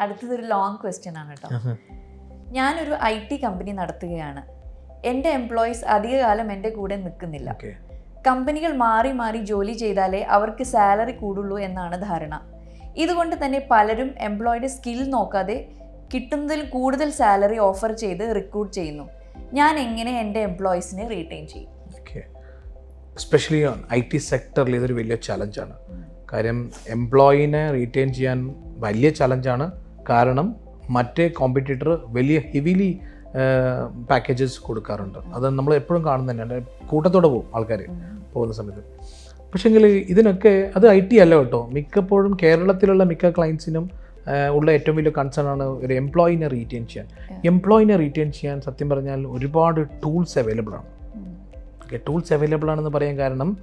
അടുത്തതൊരു long question ആണ് കേട്ടോ. ഞാനൊരു ഐ ടി കമ്പനി നടത്തുകയാണ്. എന്റെ എംപ്ലോയീസ് അധികകാലം എന്റെ കൂടെ നിൽക്കുന്നില്ല. കമ്പനികൾ മാറി മാറി ജോലി ചെയ്താലേ അവർക്ക് സാലറി കൂടുള്ളൂ എന്നാണ് ധാരണ. ഇതുകൊണ്ട് തന്നെ പലരും എംപ്ലോയിയുടെ സ്കിൽ നോക്കാതെ കിട്ടുന്നതിൽ കൂടുതൽ സാലറി ഓഫർ ചെയ്ത് റിക്രൂട്ട് ചെയ്യുന്നു. ഞാൻ എങ്ങനെ എന്റെ എംപ്ലോയീസിനെ റീറ്റെയിൻ ചെയ്യും? സ്പെഷ്യലി എസ്പെഷ്യലി ഐ ടി സെക്ടറിൽ ഇതൊരു വലിയ ചലഞ്ചാണ് കാര്യം എംപ്ലോയിനെ റീറ്റെയിൻ ചെയ്യാൻ വലിയ ചലഞ്ചാണ് കാരണം മറ്റേ കോമ്പറ്റീറ്റർ വലിയ ഹെവിലി പാക്കേജസ് കൊടുക്കാറുണ്ട്. അത് നമ്മൾ എപ്പോഴും കാണുന്നത് തന്നെയാണ് കൂട്ടത്തോടെ പോകും ആൾക്കാർ പോകുന്ന സമയത്ത്. പക്ഷേങ്കിൽ ഇതിനൊക്കെ അത് ഐ ടി അല്ല കേട്ടോ. മിക്കപ്പോഴും കേരളത്തിലുള്ള മിക്ക ക്ലയൻസിനും ഉള്ള ഏറ്റവും വലിയ കൺസേൺ ആണ് ഒരു എംപ്ലോയിനെ റീറ്റെയിൻ ചെയ്യാൻ. എംപ്ലോയിനെ റീറ്റെയിൻ ചെയ്യാൻ സത്യം പറഞ്ഞാൽ ഒരുപാട് ടൂൾസ് അവൈലബിൾ ആണ്. ഓക്കെ ടൂൾസ് അവൈലബിൾ ആണെന്ന് പറയാൻ കാരണം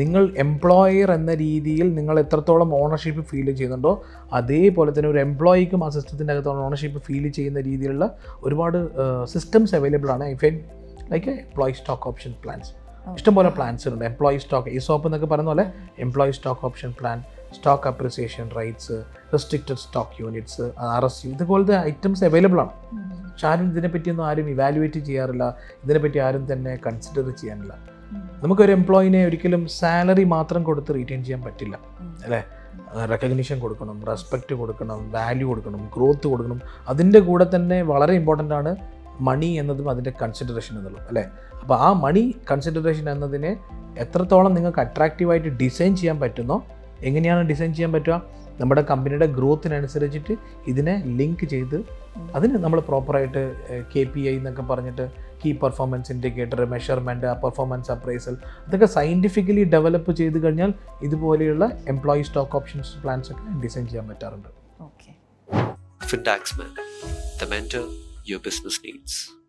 നിങ്ങൾ എംപ്ലോയർ എന്ന രീതിയിൽ നിങ്ങൾ എത്രത്തോളം ഓണർഷിപ്പ് ഫീൽ ചെയ്യുന്നുണ്ടോ അതേപോലെ തന്നെ ഒരു എംപ്ലോയിക്കും ആ സിസ്റ്റത്തിന്റെ അകത്തോളം ഓണർഷിപ്പ് ഫീൽ ചെയ്യുന്ന രീതിയിലുള്ള ഒരുപാട് സിസ്റ്റംസ് അവൈലബിൾ ആണ്. If and like employee stock option plans ഇഷ്ടംപോലെ പ്ലാൻസ് ഉണ്ട്. എംപ്ലോയി സ്റ്റോക്ക് ഈ സോപ്പ് എന്നൊക്കെ പറയുന്ന പോലെ employee stock option plan stock appreciation rights restricted stock units R S U ഇതുപോലത്തെ ഐറ്റംസ് അവൈലബിൾ ആണ്. പക്ഷെ ആരും ഇതിനെപ്പറ്റിയൊന്നും ആരും ഇവാലുവേറ്റ് ചെയ്യാറില്ല. ഇതിനെപ്പറ്റി ആരും തന്നെ കൺസിഡർ ചെയ്യാനില്ല നമുക്കൊരു എംപ്ലോയിനെ ഒരിക്കലും സാലറി മാത്രം കൊടുത്ത് റീറ്റെയിൻ ചെയ്യാൻ പറ്റില്ല. അല്ലേ? റെക്കഗ്നീഷൻ കൊടുക്കണം റെസ്പെക്റ്റ് കൊടുക്കണം വാല്യൂ കൊടുക്കണം ഗ്രോത്ത് കൊടുക്കണം. അതിന്റെ കൂടെ തന്നെ വളരെ ഇമ്പോർട്ടന്റ് ആണ് മണി എന്നതും അതിന്റെ കൺസിഡറേഷൻ എന്നുള്ളത്. അല്ലേ? അപ്പോൾ ആ മണി കൺസിഡറേഷൻ എന്നതിനെ എത്രത്തോളം നിങ്ങൾക്ക് അട്രാക്റ്റീവായിട്ട് ഡിസൈൻ ചെയ്യാൻ പറ്റുന്നോ എങ്ങനെയാണ് ഡിസൈൻ ചെയ്യാൻ പറ്റുക നമ്മുടെ കമ്പനിയുടെ ഗ്രോത്തിനനുസരിച്ചിട്ട് ഇതിനെ ലിങ്ക് ചെയ്ത് അതിന് നമ്മൾ പ്രോപ്പറായിട്ട് കെ പി ഐ എന്നൊക്കെ പറഞ്ഞിട്ട് key performance indicator measurement performance appraisal അതൊക്കെ സയന്റിഫിക്കലി ഡെവലപ്പ് ചെയ്ത് കഴിഞ്ഞാൽ ഇതുപോലെയുള്ള എംപ്ലോയി സ്റ്റോക്ക് ഓപ്ഷൻസ് പ്ലാൻസ് ഒക്കെ ഡിസൈൻ ചെയ്യാൻ പറ്റാറുണ്ട് okay Fintax man the mentor your business needs.